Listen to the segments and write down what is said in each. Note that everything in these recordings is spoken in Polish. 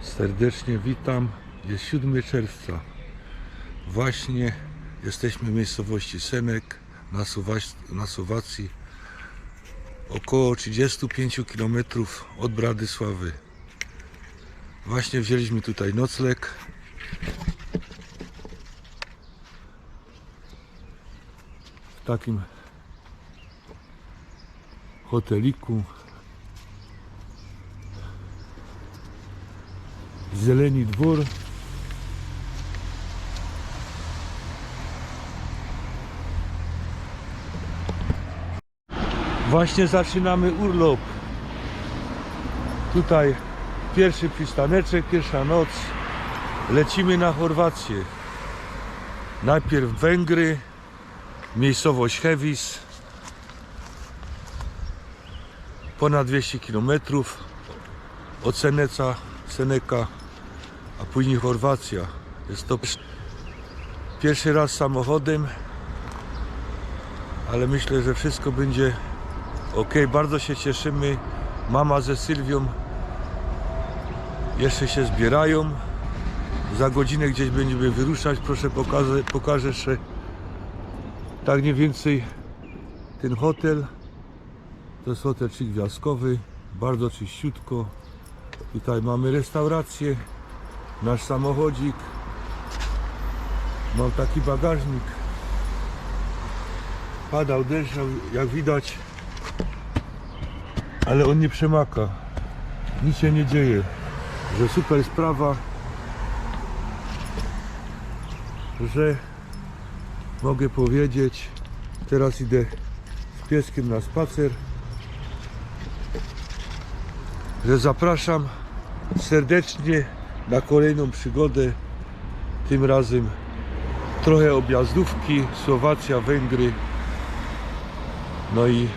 Serdecznie witam. Jest 7 czerwca. Właśnie jesteśmy w miejscowości Senek na, na Słowacji. Około 35 km od Bradysławy. Właśnie wzięliśmy tutaj nocleg. W takim hoteliku. Zieleni dwór. Właśnie zaczynamy urlop. Tutaj pierwszy przystaneczek, pierwsza noc. Lecimy na Chorwację. Najpierw Węgry, miejscowość Hevis. Ponad 200 km od Seneca, Seneka, a później Chorwacja. Jest to pierwszy raz samochodem, ale myślę, że wszystko będzie ok. Bardzo się cieszymy. Mama ze Sylwią jeszcze się zbierają. Za godzinę gdzieś będziemy wyruszać. Proszę pokażę, pokażę jeszcze tak mniej więcej ten hotel. To jest hotel trzygwiazdkowy, bardzo czyściutko. Tutaj mamy restaurację, nasz samochodzik. Mam taki bagażnik. Padał deszcz, jak widać, ale on nie przemaka. Nic się nie dzieje. Że super sprawa, że mogę powiedzieć, teraz idę z pieskiem na spacer że zapraszam serdecznie na kolejną przygodę. Tym razem trochę objazdówki, Słowacja, Węgry, no i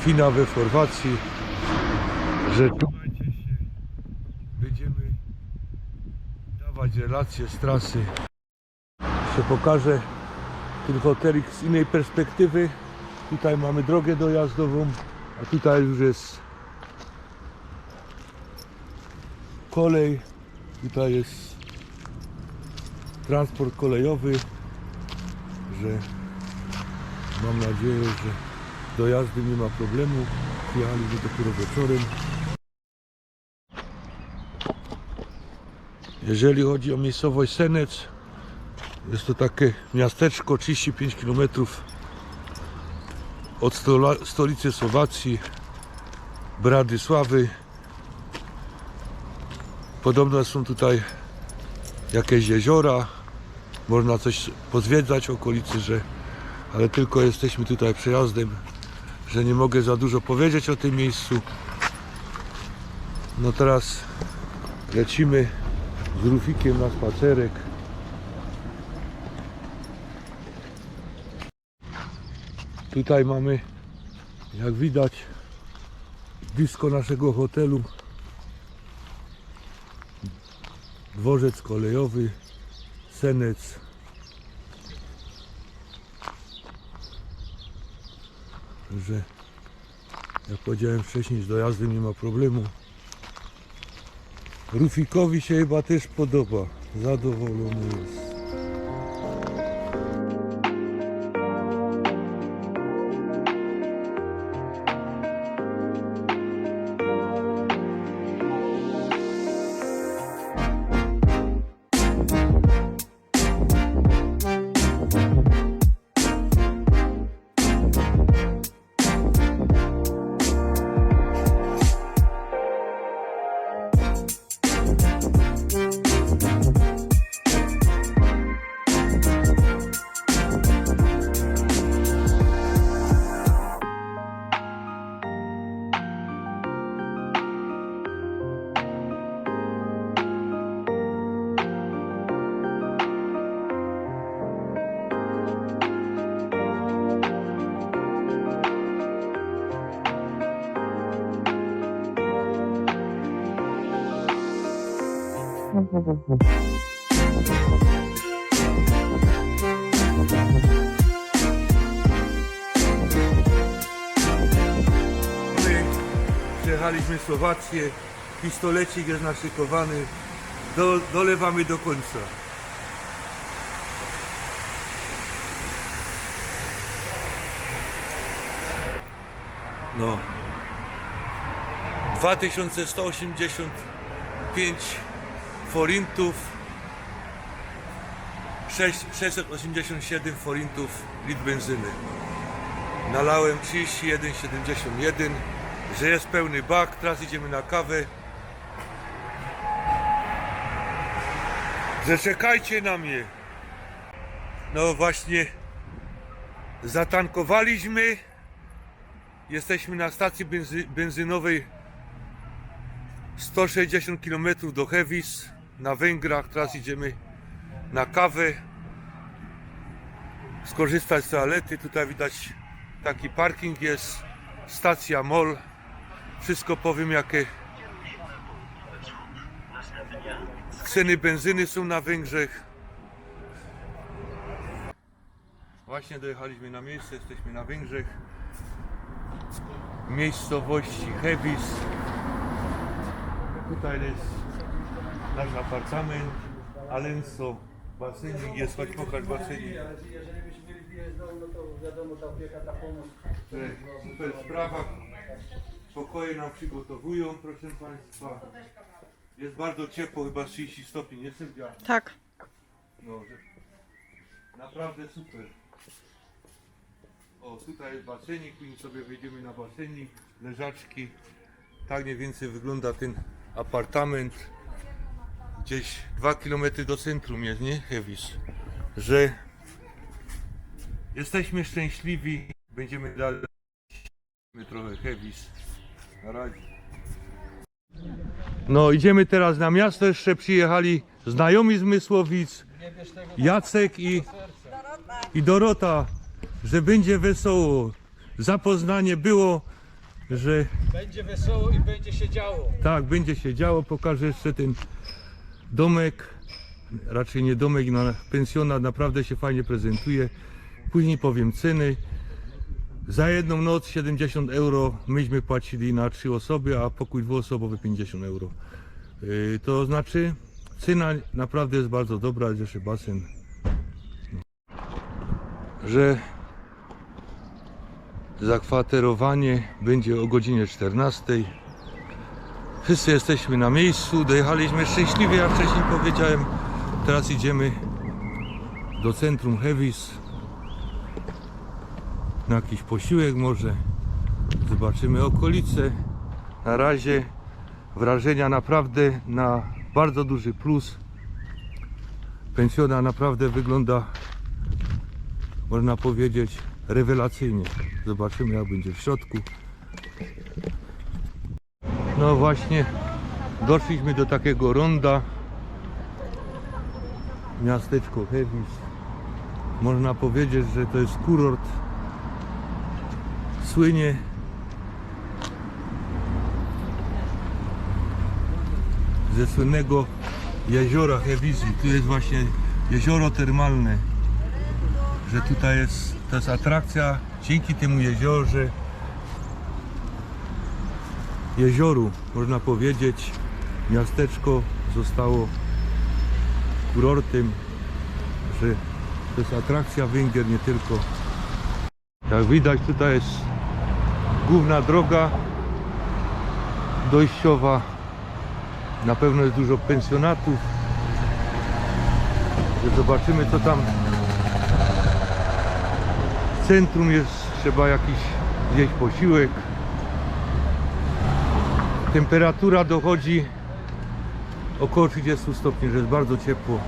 finał we Chorwacji, że się, będziemy dawać relacje z trasy. Jeszcze pokażę ten hotelik z innej perspektywy. Tutaj mamy drogę dojazdową, a tutaj już jest kolej, tutaj jest transport kolejowy, że mam nadzieję, że do jazdy nie ma problemu. Jechaliśmy dopiero wieczorem. Jeżeli chodzi o miejscowość Senec, jest to takie miasteczko 35 km od stolicy Słowacji, Bradysławy. Podobno są tutaj jakieś jeziora, można coś pozwiedzać okolicy, że, ale tylko jesteśmy tutaj przejazdem, że nie mogę za dużo powiedzieć o tym miejscu. No teraz lecimy z Rufikiem na spacerek. Tutaj mamy, jak widać, blisko naszego hotelu dworzec kolejowy, Senec. Że jak powiedziałem wcześniej, z dojazdem nie ma problemu. Rufikowi się chyba też podoba. Zadowolony jest. Przejechaliśmy Słowację, Pistolecik jest naszykowany. Do, dolewamy do końca. No. 2185 forintów. 6, 687 forintów litr benzyny. Nalałem 31,71, że jest pełny bak, teraz idziemy na kawę. Że czekajcie na mnie. No właśnie, zatankowaliśmy. Jesteśmy na stacji benzy, benzynowej 160 km do Hevis na Węgrach. Teraz idziemy na kawę. Skorzystać z toalety. Tutaj widać taki parking jest. Stacja MOL. Wszystko powiem jakie ceny benzyny są na Węgrzech. Właśnie dojechaliśmy na miejsce, jesteśmy na Węgrzech. Miejscowości Hevis. Tutaj jest nasz apartament. Alenso, basenik jest, chodź pokaż basenik. Jeżeli byśmy mieli wyjeżdżał, no to wiadomo, ta opieka, ta pomoc. Super sprawa. Pokoje nam przygotowują, proszę Państwa. Jest bardzo ciepło, chyba 30 stopni, nie sędzia? Tak. No, że... Naprawdę super. O, tutaj jest basenik, później sobie wejdziemy na basenik, leżaczki. Tak mniej więcej wygląda ten apartament. Gdzieś 2 km do centrum jest, nie? Hevis. Że jesteśmy szczęśliwi, będziemy dalej trochę Hevis. Na razie. No, idziemy teraz na miasto. Jeszcze przyjechali znajomi z Mysłowic. Jacek i, i Dorota, że będzie wesoło. Zapoznanie było, że Będzie wesoło i będzie się działo. tak, będzie się działo. Pokażę jeszcze ten domek. Raczej nie domek, no pensjonat naprawdę się fajnie prezentuje. Później powiem ceny. Za jedną noc 70 euro myśmy płacili na trzy osoby, a pokój dwuosobowy 50 euro. Yy, To znaczy cena naprawdę jest bardzo dobra, jeszcze basen. Że zakwaterowanie będzie o godzinie 14. Wszyscy jesteśmy na miejscu, dojechaliśmy szczęśliwie, jak wcześniej powiedziałem. Teraz idziemy do centrum Hevis. Na jakiś posiłek może. Zobaczymy okolice. Na razie wrażenia naprawdę na bardzo duży plus. Pensjona naprawdę wygląda, można powiedzieć, rewelacyjnie. Zobaczymy jak będzie w środku. No właśnie, doszliśmy do takiego ronda. Miasteczko Hevis. Można powiedzieć, że to jest kurort. Słynie ze słynnego jeziora Hewizji. Tu jest właśnie jezioro termalne. Że tutaj jest, to jest atrakcja dzięki temu jeziorze jezioru, można powiedzieć, miasteczko zostało kurortem, że to jest atrakcja Węgier, nie tylko. Jak widać tutaj jest główna droga dojściowa. Na pewno jest dużo pensjonatów. Zobaczymy co tam w centrum jest, trzeba jakiś zjeść posiłek. Temperatura dochodzi około 30 stopni, że jest bardzo ciepło.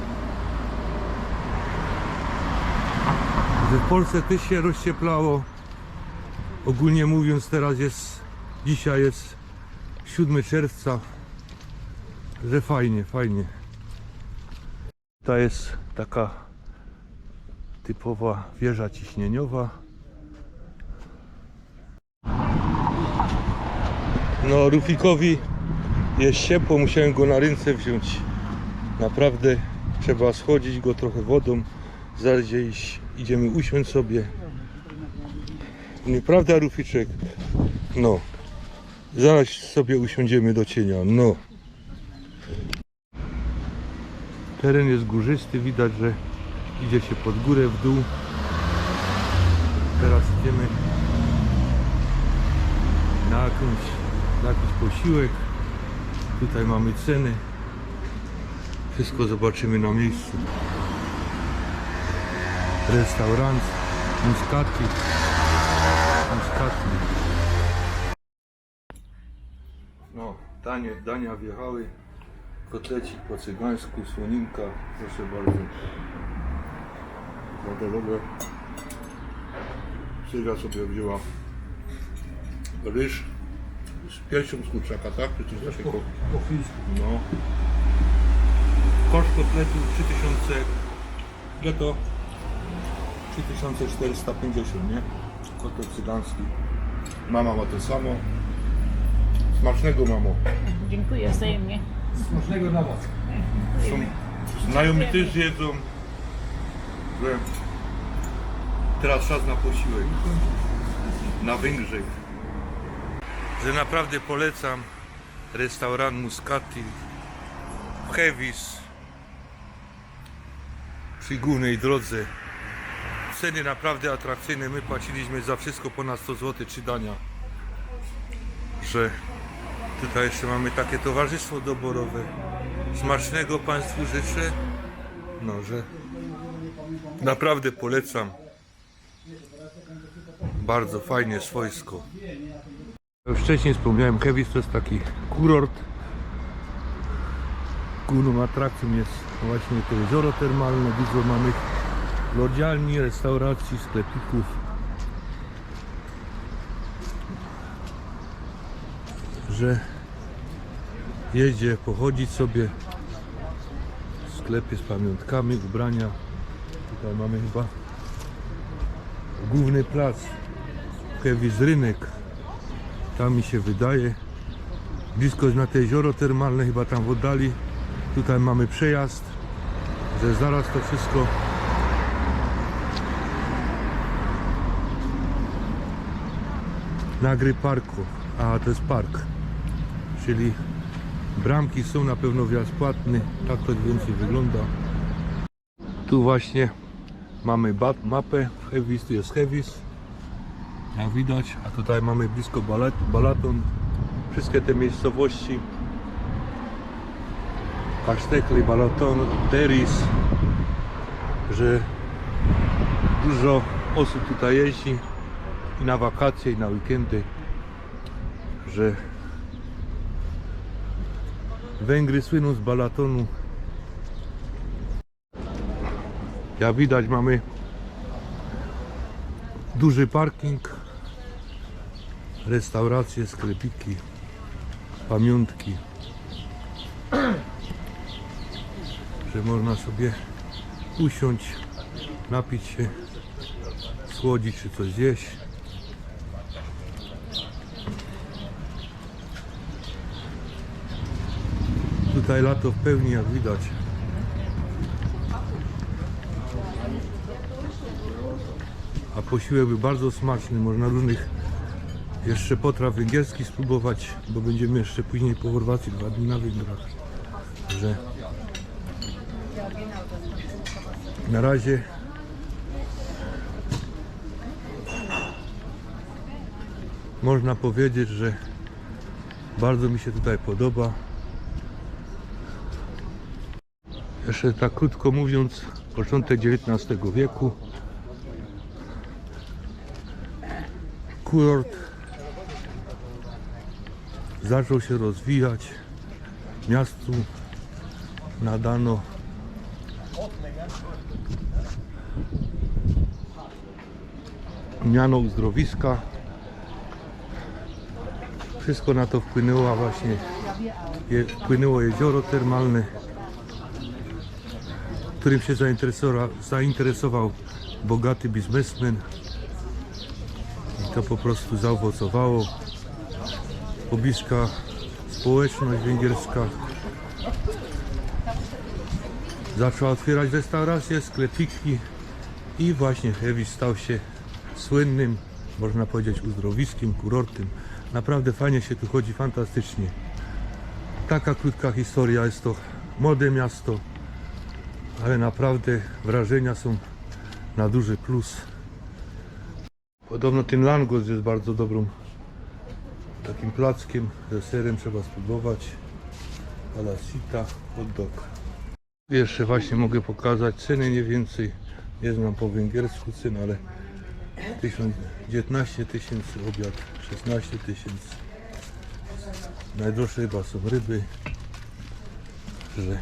W Polsce też się rozcieplało. Ogólnie mówiąc teraz jest, dzisiaj jest 7 czerwca. Że fajnie, fajnie. To jest taka typowa wieża ciśnieniowa. No Rufikowi jest ciepło, musiałem go na ręce wziąć. Naprawdę trzeba schłodzić go trochę wodą. Zaraz gdzieś idziemy usiąść sobie. Nieprawda Ruficzek? No. Zaraz sobie usiądziemy do cienia. No. Teren jest górzysty, widać, że idzie się pod górę, w dół. Teraz idziemy na jakąś jakiś posiłek. Tutaj mamy ceny. Wszystko zobaczymy na miejscu. Restaurant Muscati. Muscati. No, danie, dania wjechały. Kotlecik po cygańsku, słoninka, proszę bardzo. Modelowe. Syga sobie wzięła ryż z piersią z kurczaka, tak? Czy coś takiego? Po chińsku. No. Koszt kotletu 3000. Ile to? 3450, nie? Kotlet cygański. Mama ma to samo. Smacznego mamo. Dziękuję wzajemnie. Smacznego dla was. Są, znajomi też jedzą, że teraz czas na posiłek, na Węgrzech. Że naprawdę polecam restaurant Muscati w Hevis przy głównej drodze. Ceny naprawdę atrakcyjne, my płaciliśmy za wszystko ponad 100 zł, trzy dania. Że tutaj jeszcze mamy takie towarzystwo doborowe. Smacznego Państwu życzę. No, że naprawdę polecam. Bardzo fajnie, swojsko. Wcześniej wspomniałem, Kevis to jest taki kurort. Główną atrakcją jest właśnie to jezioro termalne. Dużo mamy lodzialni, restauracji, sklepików. Że jedzie pochodzić sobie w sklepie z pamiątkami, ubrania. Tutaj mamy chyba główny plac, Kewiz Rynek. Tam mi się wydaje. Blisko jest na te jezioro termalne, chyba tam w oddali. Tutaj mamy przejazd, że zaraz to wszystko na gry parku. A to jest park, czyli Bramki są na pewno wjazd płatny, tak to więcej wygląda. Tu właśnie mamy mapę Hevis, tu jest Hevis, jak widać, a tutaj mamy blisko Balat, Balaton, wszystkie te miejscowości, Kasztekli, Balaton, Deris, że dużo osób tutaj jeździ i na wakacje, i na weekendy, że Węgry słyną z Balatonu. Jak widać mamy duży parking, restauracje, sklepiki, pamiątki. Że można sobie usiąść, napić się, słodzić czy coś zjeść. Tutaj lato w pełni, jak widać. A posiłek był bardzo smaczny. Można różnych jeszcze potraw węgierskich spróbować, bo będziemy jeszcze później po Chorwacji dwa dni na Węgrach. Że na razie można powiedzieć, że bardzo mi się tutaj podoba. Jeszcze tak krótko mówiąc, początek XIX wieku. Kurort zaczął się rozwijać. Miastu nadano miano uzdrowiska. Wszystko na to wpłynęło właśnie je, wpłynęło jezioro termalne którym się zainteresował, zainteresował bogaty biznesmen. I to po prostu zaowocowało. Pobliska społeczność węgierska zaczęła otwierać restauracje, sklepiki i właśnie Hevis stał się słynnym, można powiedzieć, uzdrowiskiem, kurortem. Naprawdę fajnie się tu chodzi, fantastycznie. Taka krótka historia, jest to młode miasto, ale naprawdę wrażenia są na duży plus. Podobno ten langos jest bardzo dobrą takim plackiem ze serem trzeba spróbować. Palasita, hot dog. Jeszcze właśnie mogę pokazać ceny nie więcej. Nie znam po węgiersku cen, ale 1000 19 tysięcy obiad, 16 tysięcy. Najdroższe chyba są ryby. Że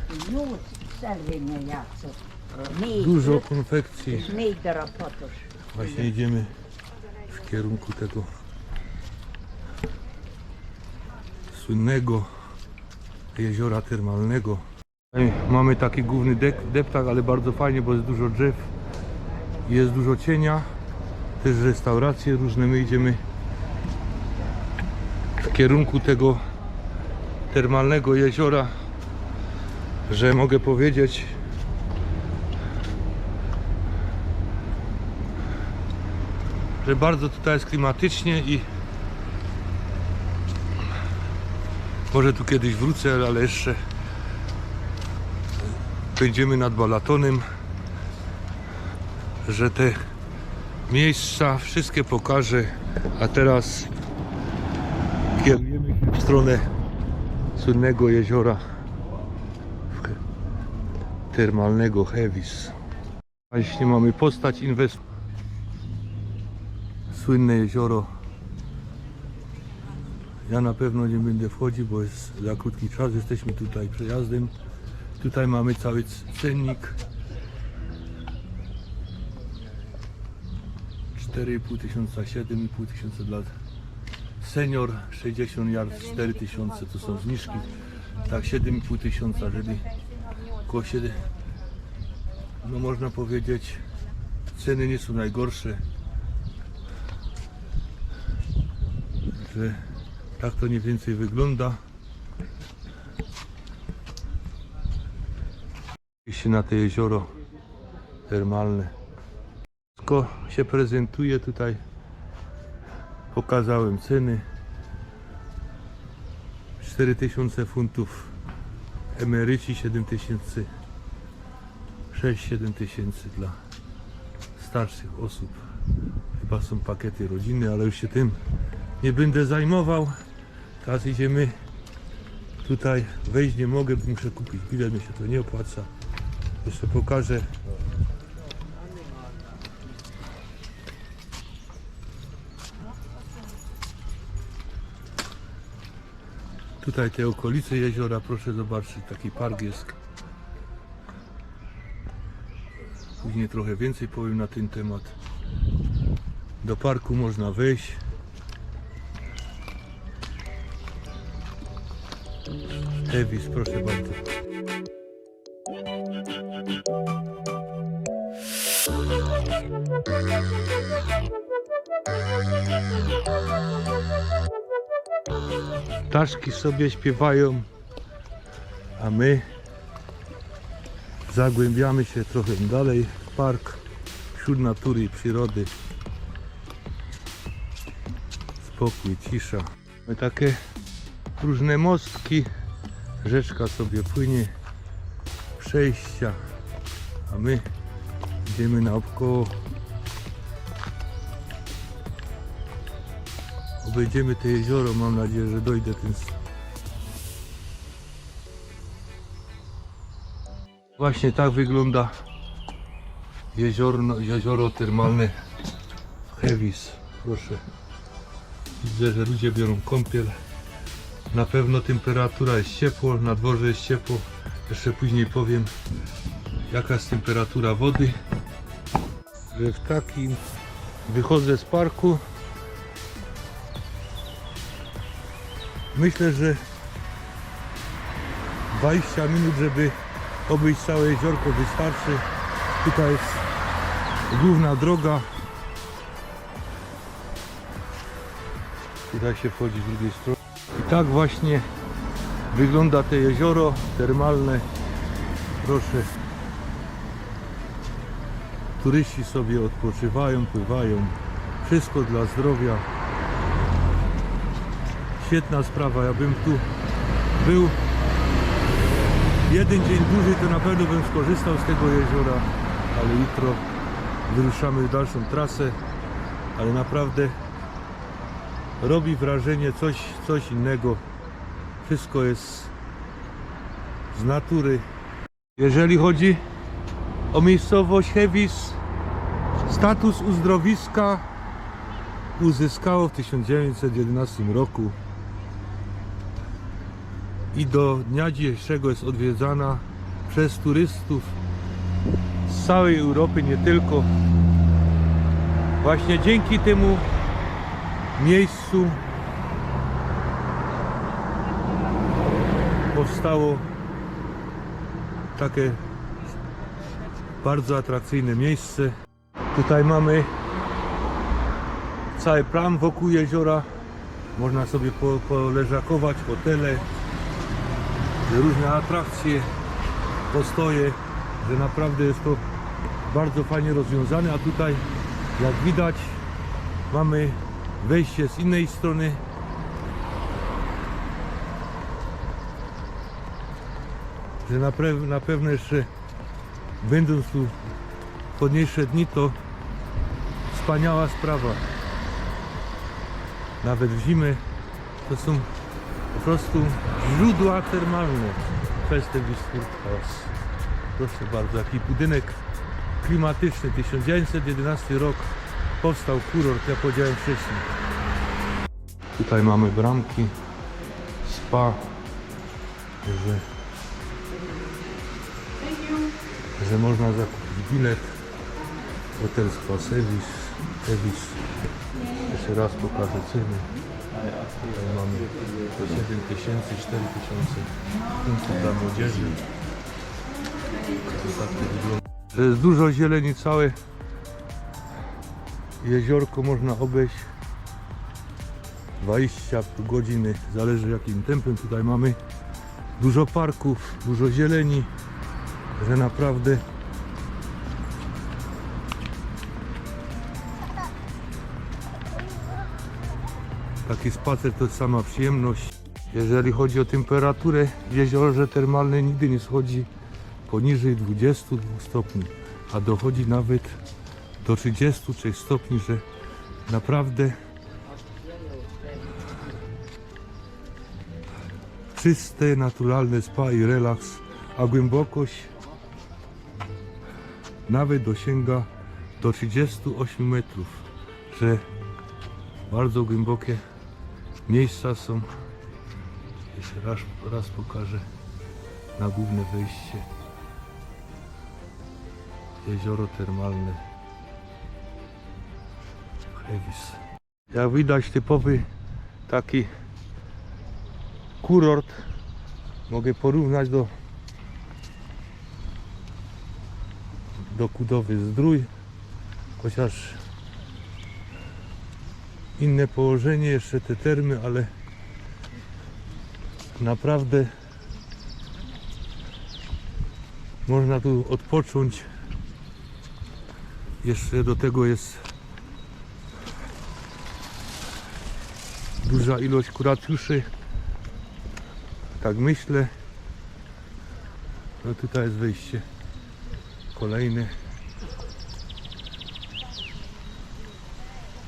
dużo konfekcji. Właśnie idziemy w kierunku tego słynnego jeziora termalnego. Mamy taki główny dek, deptak, ale bardzo fajnie, bo jest dużo drzew, jest dużo cienia, też restauracje różne. My idziemy w kierunku tego termalnego jeziora, że mogę powiedzieć, że bardzo tutaj jest klimatycznie i może tu kiedyś wrócę, ale jeszcze będziemy nad Balatonem, że te miejsca wszystkie pokażę, a teraz kierujemy się w stronę słynnego jeziora termalnego Hevis. Właśnie mamy postać inwestora słynne jezioro. Ja na pewno nie będę wchodził, bo jest za krótki czas. Jesteśmy tutaj przejazdem. Tutaj mamy cały cennik. 4,5 tysiąca, 7,5 tysiąca dla senior, 60 yard, 4 tysiące, to są zniżki. Tak, 7,5 tysiąca, żeby koło 7, no można powiedzieć, ceny nie są najgorsze. że tak to mniej więcej wygląda. Iście na to jezioro termalne. Wszystko się prezentuje tutaj. Pokazałem ceny. 4000 funtów emeryci, 7000 6-7 tysięcy dla starszych osób. Chyba są pakiety rodziny, ale już się tym nie będę zajmował. Teraz idziemy tutaj. Wejść nie mogę, bo muszę kupić bilet, mi się to nie opłaca. Jeszcze pokażę. Tutaj te okolice jeziora, proszę zobaczyć, taki park jest. Później trochę więcej powiem na ten temat. Do parku można wejść. Evis, proszę bardzo. Ptaszki sobie śpiewają, a my zagłębiamy się trochę dalej w park wśród natury i przyrody. Spokój, cisza. My takie różne mostki, rzeczka sobie płynie, przejścia, a my idziemy naokoło. Obejdziemy to jezioro, mam nadzieję, że dojdę ten Właśnie tak wygląda jezioro, jezioro termalne w Hevis. Proszę. Widzę, że ludzie biorą kąpiel. Na pewno temperatura jest ciepło, na dworze jest ciepło. Jeszcze później powiem jaka jest temperatura wody. Że w takim wychodzę z parku. Myślę, że 20 minut, żeby obejść całe jeziorko wystarczy. Tutaj jest główna droga. Tutaj się wchodzi z drugiej strony. Tak właśnie wygląda to jezioro termalne. Proszę. Turyści sobie odpoczywają, pływają. Wszystko dla zdrowia. Świetna sprawa. Ja bym tu był jeden dzień dłużej to na pewno bym skorzystał z tego jeziora, ale jutro wyruszamy w dalszą trasę, ale naprawdę robi wrażenie coś, coś innego. Wszystko jest z natury. Jeżeli chodzi o miejscowość Hewis, status uzdrowiska uzyskało w 1911 roku i do dnia dzisiejszego jest odwiedzana przez turystów z całej Europy, nie tylko. Właśnie dzięki temu miejscu powstało takie bardzo atrakcyjne miejsce. Tutaj mamy cały plan wokół jeziora. Można sobie po, poleżakować, hotele, różne atrakcje, postoje, że naprawdę jest to bardzo fajnie rozwiązane, a tutaj jak widać mamy wejście z innej strony. Że na, na pewno jeszcze będąc tu podniejsze dni to wspaniała sprawa. Nawet w zimę to są po prostu źródła termalne przez te Wisłurhaus. Proszę bardzo, jaki budynek klimatyczny. 1911 rok powstał kurort, jak powiedziałem wcześniej. Tutaj mamy bramki, spa, że, że można zakupić bilet. Hotel Spa Service. Jeszcze raz pokażę ceny. Tutaj mamy 7 tysięcy, 4 tysiące punktów dla młodzieży. To tak to wygląda. Dużo zieleni, całe jeziorko można obejść 20 godziny, zależy jakim tempem tutaj mamy. Dużo parków, dużo zieleni, że naprawdę Taki spacer to jest sama przyjemność. Jeżeli chodzi o temperaturę w jeziorze termalnej nigdy nie schodzi poniżej 22 stopni, a dochodzi nawet do 33 stopni, że naprawdę czyste, naturalne spa i relaks, a głębokość nawet dosięga do 38 metrów, że bardzo głębokie miejsca są. Jeszcze raz, raz pokażę na główne wejście. Jezioro termalne Hewis. Jak widać typowy taki kurort. Mogę porównać do do Kudowy Zdrój. Chociaż inne położenie, jeszcze te termy, ale naprawdę można tu odpocząć. Jeszcze do tego jest duża ilość kuratiuszy. Tak myślę. No tutaj jest wejście kolejne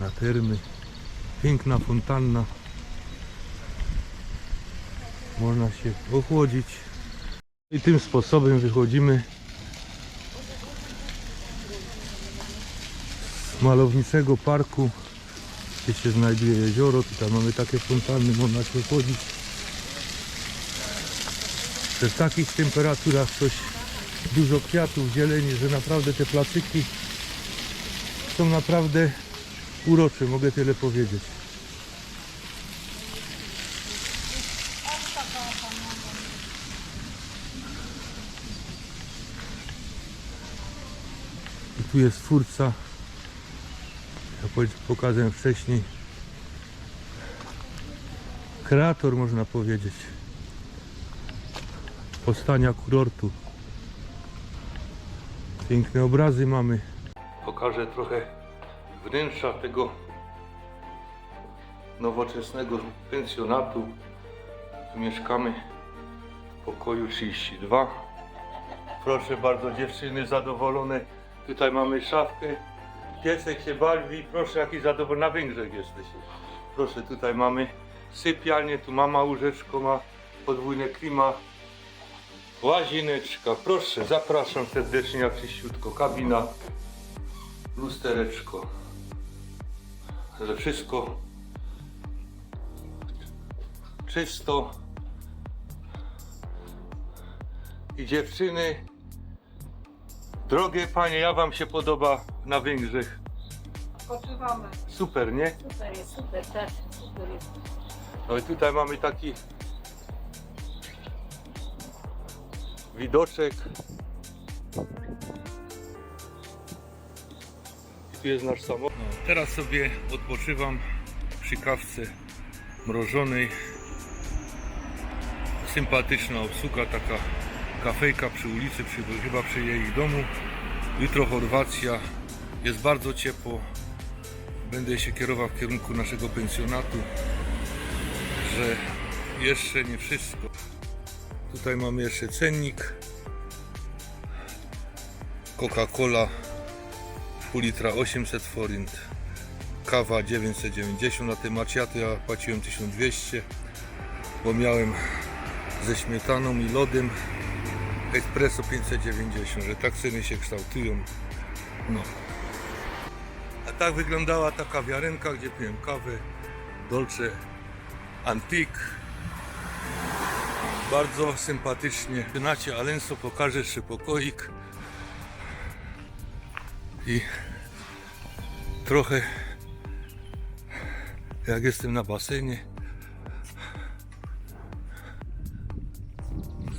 na termy. Piękna fontanna. Można się ochłodzić. I tym sposobem wychodzimy z malowniczego parku, gdzie się znajduje jezioro. Tutaj mamy takie fontanny, można się ochłodzić. Że w takich temperaturach coś dużo kwiatów, zieleni, że naprawdę te placyki są naprawdę urocze, mogę tyle powiedzieć. I tu jest twórca, pokazałem wcześniej, kreator można powiedzieć powstania kurortu. Piękne obrazy mamy. Pokażę trochę wnętrza tego nowoczesnego pensjonatu. Tu mieszkamy pokoju 32. Proszę bardzo, dziewczyny zadowolone. Tutaj mamy szafkę. Piesek się bawi. Proszę, jaki zadowolony. Na Węgrzech jesteś. Proszę, tutaj mamy sypialnię. Tu mama łóżeczko ma. Podwójne klima. Łazieneczka. Proszę, zapraszam serdecznie, jak czyściutko. Kabina. Lustereczko. Ale wszystko czysto. I dziewczyny, drogie panie, jak wam się podoba na Węgrzech? Odpoczywamy. Super, nie? Super jest, super, też super jest. No i tutaj mamy taki widoczek. I tu jest nasz samochód. No, teraz sobie odpoczywam przy kawce mrożonej. Sympatyczna obsługa, taka kafejka przy ulicy, przy, chyba przy jej domu. Jutro Chorwacja, jest bardzo ciepło. Będę się kierował w kierunku naszego pensjonatu że jeszcze nie wszystko. Tutaj mamy jeszcze cennik. Coca-Cola pół litra 800 forint. Kawa 990 na tym maciaty ja płaciłem 1200 bo miałem ze śmietaną i lodem espresso 590, że tak ceny się kształtują. No. A tak wyglądała ta kawiarenka, gdzie piłem kawę Dolce Antik. Bardzo sympatycznie. W Renacie Alenso pokażę jeszcze pokoik. I trochę jak jestem na basenie.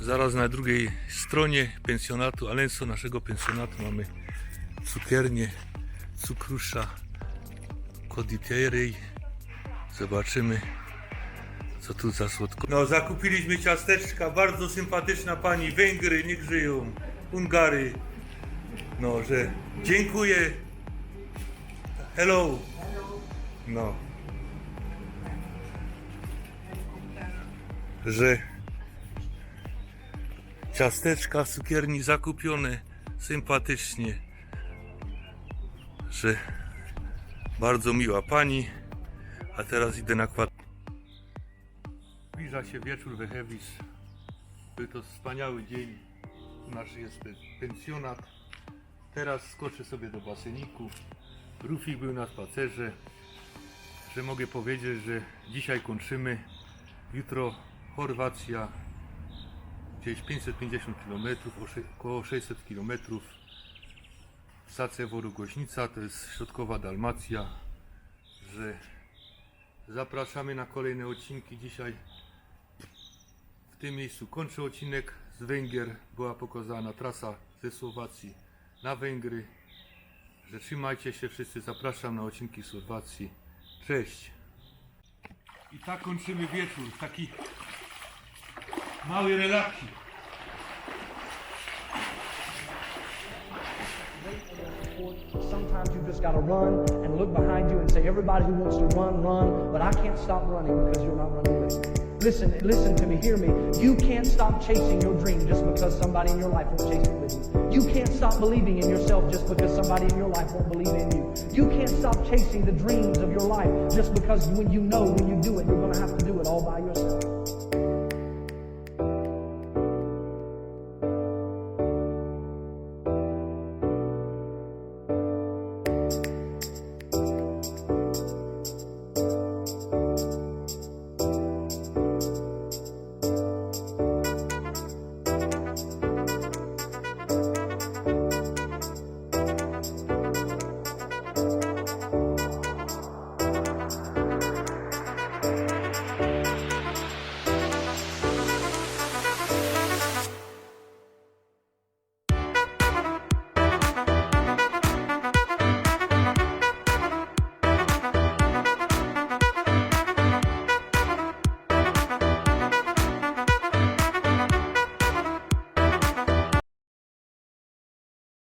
Zaraz na drugiej stronie pensjonatu Alenso, naszego pensjonatu mamy cukiernię, cukrusza, konditierej. Zobaczymy co tu za słodko. No, zakupiliśmy ciasteczka. Bardzo sympatyczna pani. Węgry, niech żyją. Hungary. No, że dziękuję. Hello. No. Że ciasteczka w cukierni zakupione sympatycznie. Że bardzo miła pani. A teraz idę na kład. Zbliża się wieczór we Hevis. Był to wspaniały dzień. Nasz jest pe- pensjonat. Teraz skoczę sobie do baseniku. Rufik był na spacerze. Że mogę powiedzieć, że dzisiaj kończymy. Jutro Chorwacja. Gdzieś 550 km, około 600 km. Saceworu Gośnica, to jest środkowa Dalmacja. Że zapraszamy na kolejne odcinki dzisiaj w tym miejscu kończę odcinek z Węgier. Była pokazana trasa ze Słowacji na Węgry. Że trzymajcie się wszyscy. Zapraszam na odcinki z Słowacji. Cześć. I tak kończymy wieczór. Taki mały relaksik. Sometimes you just got to run and look behind you and say, everybody who wants to run, run, but I can't stop running because you're not running with me. Listen, listen to me, hear me. You can't stop chasing your dream just because somebody in your life won't chase it with you. You can't stop believing in yourself just because somebody in your life won't believe in you. You can't stop chasing the dreams of your life just because when you know when you do it, you're going to have to do it all by yourself.